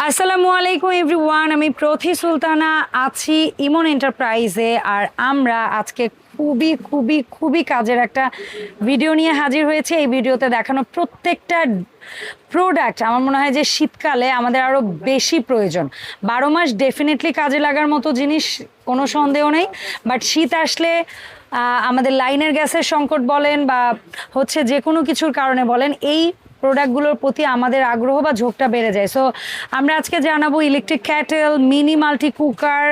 আসসালামু আলাইকুম, এভরিওয়ান। আমি প্রথি সুলতানা, আছি ইমন এন্টারপ্রাইজে, আর আমরা আজকে খুবই খুবই খুবই কাজের একটা ভিডিও নিয়ে হাজির হয়েছে। এই ভিডিওতে দেখানো প্রত্যেকটা প্রোডাক্ট আমার মনে হয় যে শীতকালে আমাদের আরও বেশি প্রয়োজন। বারো মাস ডেফিনেটলি কাজে লাগার মতো জিনিস কোনো সন্দেহ নেই বাট শীত আসলে আমাদের লাইনের গ্যাসের সংকট বলেন বা হচ্ছে যে কোনো কিছুর কারণে বলেন, এই প্রোডাক্টগুলোর প্রতি আমাদের আগ্রহ বা ঝোঁকটা বেড়ে যায়। সো আমরা আজকে জানাব electric kettle mini multi cooker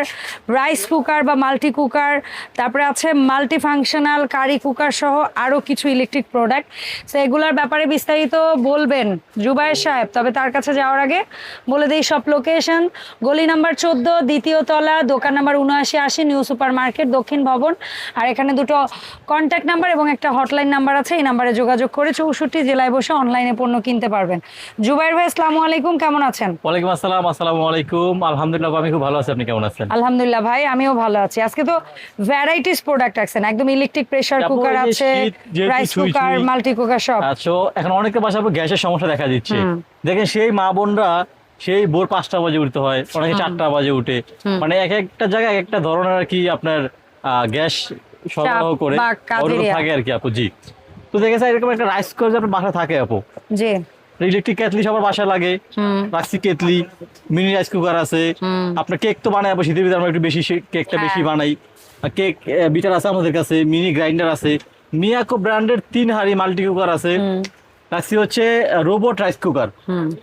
rice cooker বা মাল্টি কুকার তারপরে আছে মাল্টি ফাংশনাল কারি কুকার সহ আরও কিছু ইলেকট্রিক প্রোডাক্ট সো এগুলোর ব্যাপারে বিস্তারিত বলবেন জুবায়ের সাহেব, তবে তার কাছে যাওয়ার আগে বলে দিই সব লোকেশন গলি নাম্বার চোদ্দ, দ্বিতীয় তলা, দোকান নাম্বার উনআশি আশি, নিউ সুপার মার্কেট দক্ষিণ ভবন। আর এখানে দুটো কন্ট্যাক্ট নাম্বার এবং একটা হটলাইন নাম্বার আছে, এই নাম্বারে যোগাযোগ করে চৌষট্টি জেলায় বসে অনলাইনে পণ্য কিনতে পারবেন। জুবাইর ভাই আসসালামু আলাইকুম কেমন আছেন? ওয়ালাইকুম আসসালাম আসসালামু আলাইকুম। আলহামদুলিল্লাহ আমি খুব ভালো আছি। আপনি কেমন আছেন? আলহামদুলিল্লাহ ভাই আমিও ভালো আছি। আজকে তো ভ্যারাইটিস প্রোডাক্ট আছেন একদম ইলেকট্রিক প্রেসার কুকার আছে রাইস কুকার মাল্টি কুকার সব আচ্ছা এখন অনেকের বাসায় গ্যাসের সমস্যা দেখা দিচ্ছে। দেখেন সেই মা বোনরা সেই ভোর পাঁচটা বাজে উঠতে হয় অনেকে চারটা বাজে উঠে। মানে এক একটা জায়গায় এক একটা ধরনের আর কি আপনার গ্যাস সরবরাহ করে। থাকে আর কি আপু জি। তো দেখেছে এরকম একটা রাইস কুকার আপনার বাসা থাকে আপু। জি। ইলেকট্রিক কেটলি সবার বাসায় লাগে। রাক্সি রাখছি কেটলি মিনি রাইস কুকার আছে। আপনার কেক তো বানাই আপু শীতের ভিতরে আমরা একটু বেশি কেকটা হ্যাঁ। বেশি বানাই। আর কেক বিটার আছে আমাদের কাছে মিনি গ্রাইন্ডার আছে। মিয়াকো ব্র্যান্ডের তিন হাড়ি মাল্টি কুকার আছে হুম। হচ্ছে রোবট রাইস কুকার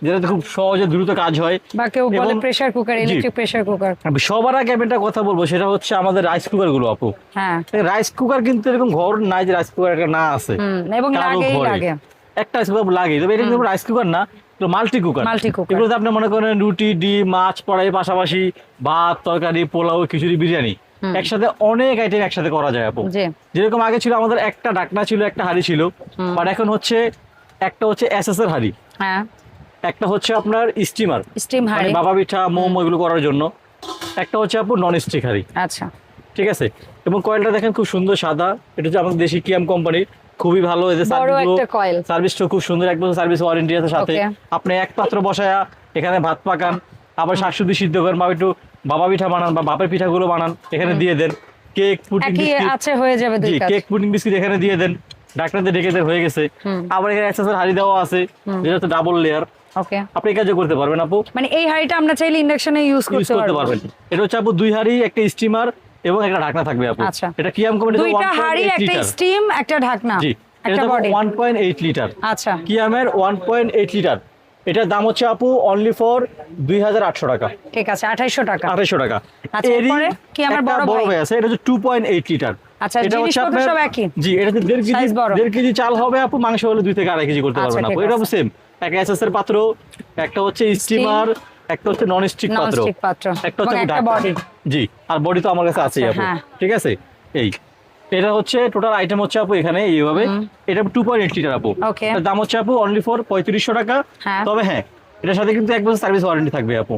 যেটাতে খুব সহজে দ্রুত কাজ হয়। বা কেউ বলে pressure cooker electric pressure cooker সবার আগে আমি একটা কথা বলব সেটা হচ্ছে আমাদের রাইস কুকারগুলো আপু। হ্যাঁ। রাইস কুকার কিন্তু এরকম ঘর নাই যে রাইস কুকার একটা না আছে। এবং লাগেই লাগে। একটা রাইস কুকার লাগে তবে এটা কিন্তু রাইস কুকার না মাল্টি কুকার Multi cooker। এগুলোতে আপনি মনে করেন রুটি ডিম মাছ পড়াই পাশাপাশি ভাত তরকারি পোলাও খিচুড়ি বিরিয়ানি। একসাথে অনেক আইটেম একসাথে করা যায় আপু। যেরকম আগে ছিল আমাদের একটা ডাকনা ছিল একটা হাড়ি ছিল বাট এখন হচ্ছে একটা হচ্ছে এসএস এর হাড়ি। হ্যাঁ। একটা হচ্ছে আপনার স্টিমার স্টিম মানে হাঁড়ি। বাবা পিঠা মোমো এগুলো করার জন্য। একটা হচ্ছে আপু নন স্টিক হাড়ি। আচ্ছা। ঠিক আছে? এবং কয়েলটা দেখেন খুব সুন্দর সাদা। এটা হচ্ছে আমাদের দেশি কিয়াম কোম্পানির খুবই ভালো। এদের কয়েল সার্ভিসটা খুব সুন্দর। এক বছর সার্ভিস ওয়ারেন্টি আছে সাথে। আপনি এক পাত্র বসায়া এখানে ভাত পাকান আবার শাকসবজি সিদ্ধ করেন বা একটু বাবা পিঠা বানান বা বাপের পিঠাগুলো বানান এখানে দিয়ে দেন। কেক পুটিং বিস্কিট আছে হয়ে যাবে দুই জি কেক পুটিং বিস্কিট এখানে দিয়ে দেন। ডাক্তারদের ডেকে দেন হয়ে গেছে। আবার এখানে এক্সেসের হাড়ি দেওয়া আছে। যেটা হচ্ছে ডাবল লেয়ার ওকে আপনি কাজও করতে পারবেন আপু। মানে এই হাঁড়িটা আমরা চাইলে ইন্ডাকশনে ইউজ করতে পারবেন। এটা হচ্ছে আপু দুই হাড়ি একটা স্টিমার এবং একটা ঢাকনা থাকবে আপু। আচ্ছা। এটা কিয়াম কোম্পানি দুইটা হাঁড়ি একটা স্টিম একটা ঢাকনা জি। এটা লিটার আচ্ছা। কিয়ামের লিটার এটার দাম হচ্ছে আপু অনলি ফর দুই হাজার আটশো টাকা। ঠিক আছে আঠাইশো টাকা। টাকা। আচ্ছা, এরপরে কি আমার বড় ভাই? আছে এটা হচ্ছে টু পয়েন্ট এইট লিটার আচ্ছা, জিনিসপত্র সব একই? জি এটা হচ্ছে দেড় কেজি Size বড়। দেড় কেজি চাল হবে আপু মাংস হলে থেকে আড়াই কেজি করতে আচ্ছা, পারবেন আপু এটা সেম একটা এসএস এর পাত্র একটা হচ্ছে স্টিমার একটা হচ্ছে নন স্টিক পাত্র একটা হচ্ছে এবং একটা ঢাকনা। body। জি আর বডি তো আমার কাছে আছেই আচ্ছা, আপু। হ্যাঁ। ঠিক আছে? এই এটা হচ্ছে টোটাল আইটেম হচ্ছে আপু এখানে এইভাবে। এটা টু পয়েন্ট এইট লিটার আপু. দাম হচ্ছে আপু অনলি ফর পঁয়ত্রিশশো টাকা। হ্যাঁ। তবে হ্যাঁ এটার সাথে কিন্তু এক বছর সার্ভিস ওয়ারেন্টি থাকবে আপু।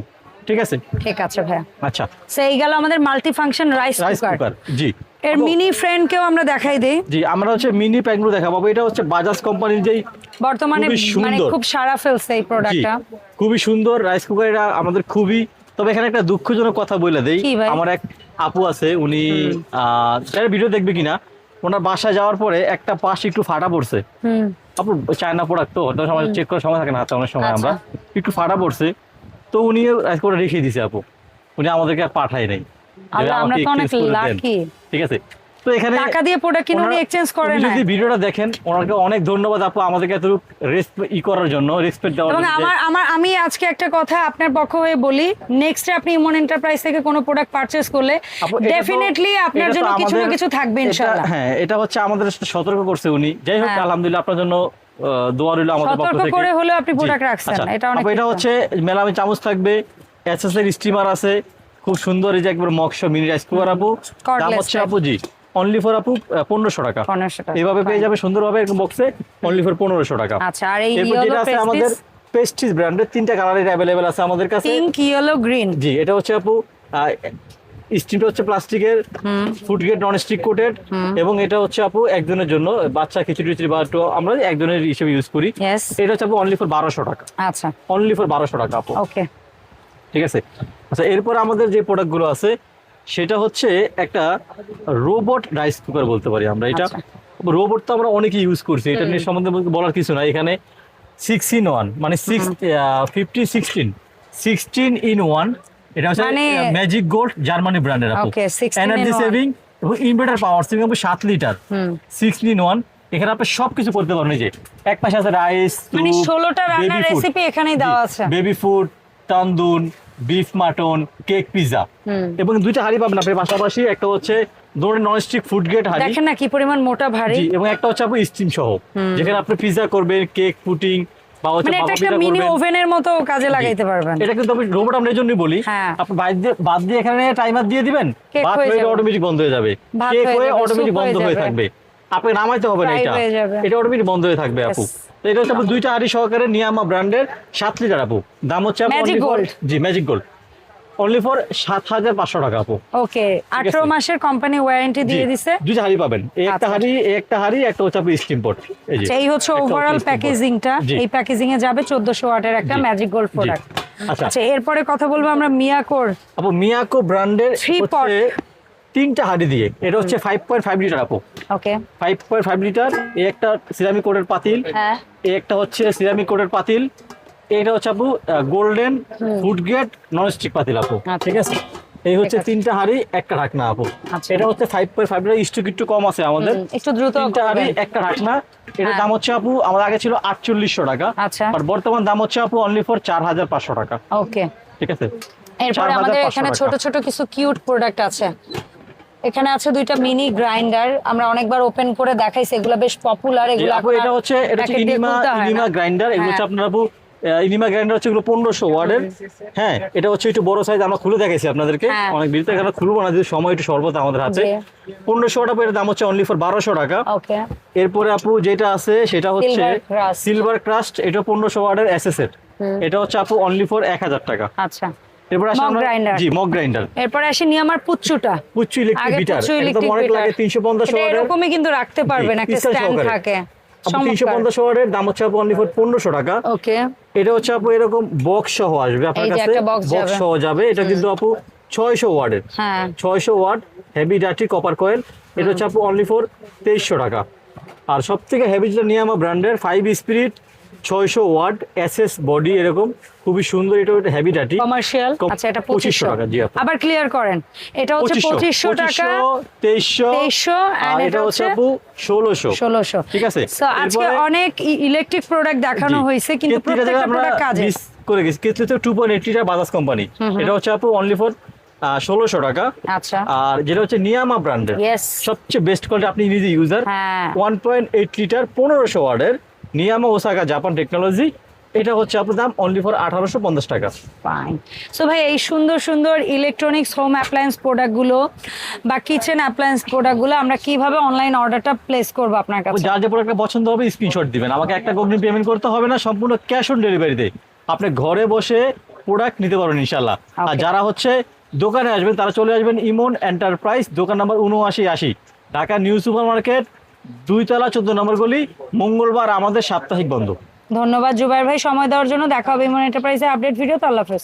ঠিক আছে? ঠিক আছে ভাই আচ্ছা। সেই গেল আমাদের মাল্টি ফাংশন রাইস কুকার জি। এর মিনি ফ্রেন্ডকেও আমরা দেখাই দেই। জি আমরা হচ্ছে মিনি প্যাকগুলো দেখাবো এটা হচ্ছে বাজাজ কোম্পানির যেই বর্তমানে মানে খুব সারা ফেলছে এই প্রোডাক্টটা খুবই সুন্দর রাইস কুকার এটা আমাদের খুবই তবে এখানে একটা দুঃখজনক কথা বলে দেই। আমার এক আপু আছে উনি আহ ভিডিও দেখবে কিনা? ওনার বাসায় যাওয়ার পরে একটা পাশ একটু ফাটা পড়ছে। হুম। আপু চায়না প্রোডাক্ট তো হয়তো সময় চেক করার সময় থাকে না হাতে অনেক সময় আচ্ছা। আমরা। একটু ফাটা পড়ছে। তো উনি রাইস কুকার রেখে দিছে আপু। উনি আমাদেরকে আর পাঠায় নাই। আমরা তো অনেক lucky। ঠিক আছে? তো এখানে টাকা দিয়ে প্রোডাক্ট কিনে উনি এক্সচেঞ্জ করে উনি না যদি ভিডিওটা দেখেন ওনাকে অনেক ধন্যবাদ আপু আমাদেরকে এত রেস্প ই করার জন্য রেসপেক্ট দেওয়ার জন্য আমার আমার আমি আজকে একটা কথা আপনার পক্ষ হয়ে বলি নেক্সট আপনি ইমন এন্টারপ্রাইজ থেকে কোনো প্রোডাক্ট পারচেজ করলে ডেফিনেটলি আপনার জন্য কিছু না কিছু থাকবে ইনশাআল্লাহ। হ্যাঁ এটা হচ্ছে আমাদের সতর্ক করছে উনি। যাই হোক হ্যাঁ। আলহামদুলিল্লাহ আপনার জন্য দোয়া রইল আমাদের পক্ষ থেকে। করে হলেও আপনি product রাখছেন, আচ্ছা। এটা অনেক এটা হচ্ছে মেলামি চামচ থাকবে এসএস এর স্টিমার আছে খুব সুন্দর এই যে একবার মক্স মিনি রাইস কুকার আপু। দাম হচ্ছে আপু জি অনলি ফর আপু পনেরোশো টাকা। 1500 টাকা। এইভাবে পেয়ে যাবে সুন্দরভাবে এরকম বক্সে অনলি ফর পনেরোশো টাকা। আচ্ছা আর এই যেটা আছে আমাদের পেস্টিস ব্র্যান্ডের তিনটা কালারের অ্যাভেলেবেল আছে আমাদের কাছে। পিঙ্ক ইয়েলো গ্রিন জি এটা হচ্ছে আপু স্টিমটা হচ্ছে প্লাস্টিকের food grade non stick coated এবং এটা হচ্ছে আপু একজনের জন্য বাচ্চা খিচুড়ি টিচুড়ি বা একটু আমরা একজনের হিসেবে ইউজ করি। এটা হচ্ছে আপু অনলি ফর বারোশো টাকা। আচ্ছা। অনলি ফর বারোশো টাকা আপু। ওকে ঠিক আছে? আচ্ছা এরপর আমাদের যে প্রোডাক্টগুলো আছে সেটা হচ্ছে একটা রোবট রাইস কুকার বলতে পারি আমরা এটা। আচ্ছা। রোবট তো আমরা অনেকে ইউজ করছি এটা নিয়ে সম্বন্ধে বলার কিছু না এখানে সিক্স ইন ওয়ান মানে six fifty sixteen sixteen in one এটা হচ্ছে ম্যাজিক গোল্ড জার্মানি ব্র্যান্ডের আপু। Okay, 16 in এনার্জি সেভিং এবং ইনভার্টার পাওয়ার সেভিং আপু সাত লিটার সিক্সটিন ইন ওয়ান এখানে আপনি সবকিছু করতে পারবেন এই যে এক পাশে আছে রাইস মানে ষোলোটা রান্নার রেসিপি এখানেই দেওয়া আছে। বেবি ফুড তান্দুন বিফ মাটন কেক পিজা এবং দুইটা হাড়ি পাবেন আপনি। পাশাপাশি একটা হচ্ছে ধরুন নন স্টিক ফুড গ্রেড হাড়ি। দেখেন না কি পরিমাণ মোটা ভারী। এবং একটা হচ্ছে আপনি স্টিম সহ। যেখানে আপনি পিজা করবেন কেক পুটিং মানে এটা একটা মিনি ওভেনের মতো কাজে লাগাইতে পারবেন। এটা কিন্তু রোবট আমরা এই জন্যই বলি। হ্যাঁ। আপনি বাদ দিয়ে বাদ দিয়ে এখানে টাইমার দিয়ে দিবেন। ভাত হয়ে অটোমেটিক বন্ধ হয়ে যাবে। কেক হয়ে অটোমেটিক বন্ধ হয়ে থাকবে। আপনি নামাইতে হবে না এটা। এটা অটোমেটিক বন্ধ হয়ে থাকবে আপু। তো এটা হচ্ছে দুইটা হাড়ি সহকারে নিয়ামা ব্র্যান্ডের সাত লিটার আপু। দাম হচ্ছে ম্যাজিক Gold। জি ম্যাজিক গোল্ড অনলি ফর সাত হাজার পাঁচশো টাকা আপু। ওকে আঠারো মাসের কোম্পানি ওয়ারেন্টি দিয়ে দিছে? দুইটা হাড়ি পাবেন। এই একটা আচ্ছা। হাড়ি এই একটা হাড়ি একটা হচ্ছে আপনি স্টিম পট এই আচ্ছা, হচ্ছে ওভারঅল। প্যাকেজিংটা এই প্যাকেজিং এ যাবে চোদ্দশো ওয়াটের একটা ম্যাজিক গোল্ড প্রোডাক্ট আচ্ছা। আচ্ছা এরপরে কথা বলব আমরা মিয়াকোর আপু মিয়াকো ব্র্যান্ডের Three pot। তিনটা হাড়ি দিয়ে। এটা হচ্ছে ফাইভ পয়েন্ট ফাইভ লিটার আপু। Okay five point five litre এই একটা সিরামিক কোটের পাতিল হ্যাঁ। এই একটা হচ্ছে সিরামিক কোটের পাতিল এটা হচ্ছে আপু golden food grade non stick পাতিল আপু। আচ্ছা। ঠিক আছে? এই হচ্ছে তিনটা হাড়ি একটা ঢাকনা আপু। আচ্ছা। এটা হচ্ছে five point five litre stock একটু কম আছে আমাদের। একটু দ্রুত তিনটা হাড়ি একটা ঢাকনা। এটার হ্যাঁ। দাম হচ্ছে আপু আমাদের আগে ছিল আটচল্লিশশো টাকা। আচ্ছা। আর বর্তমান দাম হচ্ছে আপু অনলি ফর চার হাজার পাঁচশো টাকা। ওকে ঠিক আছে? এরপরে আমাদের এখানে ছোট ছোট কিছু কিউট প্রোডাক্ট আছে। এখানে আছে দুইটা মিনি গ্রাইন্ডার। আমরা অনেকবার ওপেন করে দেখাইছি এগুলো বেশ পপুলার এগুলো আপু এটা হচ্ছে এটা হচ্ছে ইনিমা। ইনিমা গ্রাইন্ডার এগুলো হচ্ছে হ্যাঁ। আপনার ইনিমা গ্রাইন্ডার হচ্ছে এগুলো পনেরোশো ওয়ার্ডের। হ্যাঁ এটা হচ্ছে একটু বড় সাইজ আমরা খুলে দেখাইছি আপনাদেরকে। হ্যাঁ। অনেক বিরত এখানে খুলবো না যদি সময় একটু স্বল্পতা আমাদের হাতে। জি। পনেরোশো টাকা এর দাম হচ্ছে অনলি ফর বারোশো টাকা। ওকে এরপরে আপু যেটা আছে সেটা হচ্ছে সিলভার ক্রাস্ট এটা পনেরোশো ওয়ার্ডের এসএসএর হুম। এটা হচ্ছে আপু অনলি ফর এক হাজার টাকা। আচ্ছা। এরপর আসে আমরা জি মগ গ্রাইন্ডার এরপরে আসি নিয়ে আমার পুচ্চুটা। পুচ্ছু ইলেকট্রিক বিটার একদম অনেক লাগে তিনশো পঞ্চাশ এরকমই কিন্তু রাখতে পারবেন একটা স্ট্যান্ড থাকে। আপু তিনশো পঞ্চাশ ওয়ার্ডের দাম হচ্ছে আপু অনলি ফর পনেরোশো টাকা। ওকে। এটা হচ্ছে আপু এরকম বক্স সহ আসবে আপনার কাছে। বক্স। সহ যাবে। এটা কিন্তু আপু ছয়শো ওয়ার্ডের হ্যাঁ। ছয়শো watt heavy duty copper coil এটা হচ্ছে আপু অনলি ফর তেইশশো টাকা। আর সব থেকে হেভি যেটা নিয়ে আমার ব্র্যান্ডের ফাইভ স্পিরিট ছয়শো ওয়াট এস এস বডি এরকম খুবই সুন্দর এটা একটা হেভি ডাটি কমার্শিয়াল? আচ্ছা এটা 2500 পঁচিশশো টাকা, জি আপু। আবার ক্লিয়ার করেন। এটা হচ্ছে পঁচিশশো। টাকা। তেইশশো। 2300 আর এটা হচ্ছে আপু ষোলোশো। ষোলোশো। ঠিক আছে? So, আজকে অনেক ইলেকট্রিক প্রোডাক্ট দেখানো হয়েছে কিন্তু প্রত্যেকটা প্রোডাক্ট কাজে করে গেছি। Two point eight litre Bajaj company এটা হচ্ছে আপু অনলি ফর ষোলোশো টাকা। আচ্ছা। আর যেটা হচ্ছে নিয়ামা ব্র্যান্ডের সবচেয়ে বেস্ট কোয়ালিটি আপনি নিজে user one point eight litre পনেরোশো ওয়ার্ডের নিয়ামা ওসাকা জাপান টেকনোলজি এটা হচ্ছে আপনার দাম অনলি ফর আঠারোশো পঞ্চাশ টাকা। ফাইন সো ভাই এই সুন্দর সুন্দর ইলেকট্রনিক্স হোম অ্যাপ্লায়েন্স প্রোডাক্টগুলো বা কিচেন অ্যাপ্লায়েন্স প্রোডাক্টগুলো আমরা কীভাবে অনলাইন অর্ডারটা প্লেস করব আপনার কাছে? যার যে প্রোডাক্টটা পছন্দ হবে স্ক্রিনশট দিবেন। আমাকে একটা অগ্নি পেমেন্ট করতে হবে না সম্পূর্ণ ক্যাশ অন ডেলিভারিতে আপনি ঘরে বসে প্রোডাক্ট নিতে পারবেন ইনশাল্লাহ আর যারা হচ্ছে দোকানে আসবেন তারা চলে আসবেন ইমন এন্টারপ্রাইজ দোকান নাম্বার উনআশি আশি। ঢাকা নিউ সুপার মার্কেট দুইতলা চোদ্দ নম্বর গলি, মঙ্গলবার আমাদের সাপ্তাহিক বন্ধ। ধন্যবাদ জুবাইর ভাই, সময় দেওয়ার জন্য। দেখা হবে ইমন এন্টারপ্রাইজের আপডেট ভিডিও তো। আল্লাহ হাফেজ।